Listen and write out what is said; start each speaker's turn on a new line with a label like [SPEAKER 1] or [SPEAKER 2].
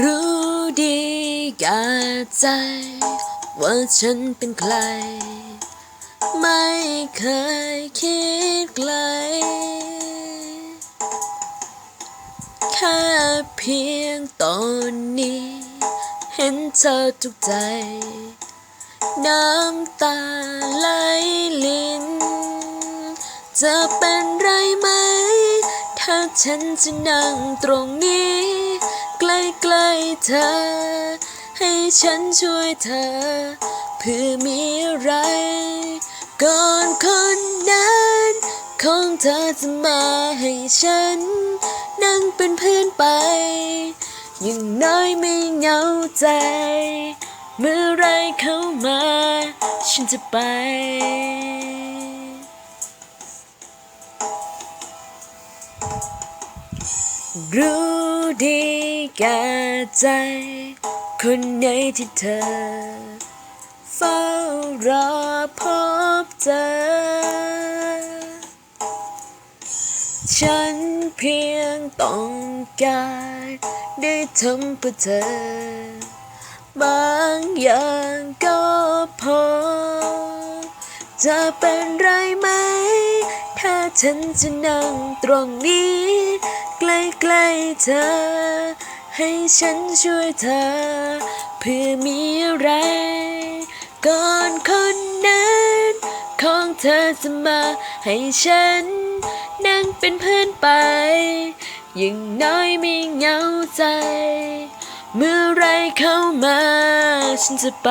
[SPEAKER 1] รู้ดีกาใจ ว่าฉันเป็นใคร ไม่เคยคิดไกล แค่เพียงตอนนี้ เห็นเธอทุกใจ น้ำตาไหลลินจะเป็นไรไหม ถ้าฉันจะนั่งตรงนี้ ใกล้ๆเธอ ให้ฉันช่วยเธอ เพื่อมีอะไร ก่อนคนนั้นของเธอจะมาให้ฉัน นั่งเป็นเพื่อนไปย่างน้อยไม่เหงาใจ เมื่อไรเข้ามา ฉันจะไป รู้ดีแก่ใจ คนไหนที่เธอ เฝ้ารอพบเจอ ฉันเพียงต้องการได้ทำเพื่อเธอ บางอย่างก็พอ จะเป็นไรไหม ถ้าฉันจะนั่งตรงนี้ ใกล้ๆเธอ ให้ฉันช่วยเธอ เพื่อมีอะไร ก่อนคนนั้น ของเธอจะมาให้ฉัน นั่งเป็นเพื่อนไปย่งน้อยไม่เหงาใจ เมื่อไรเข้ามา ฉันจะไป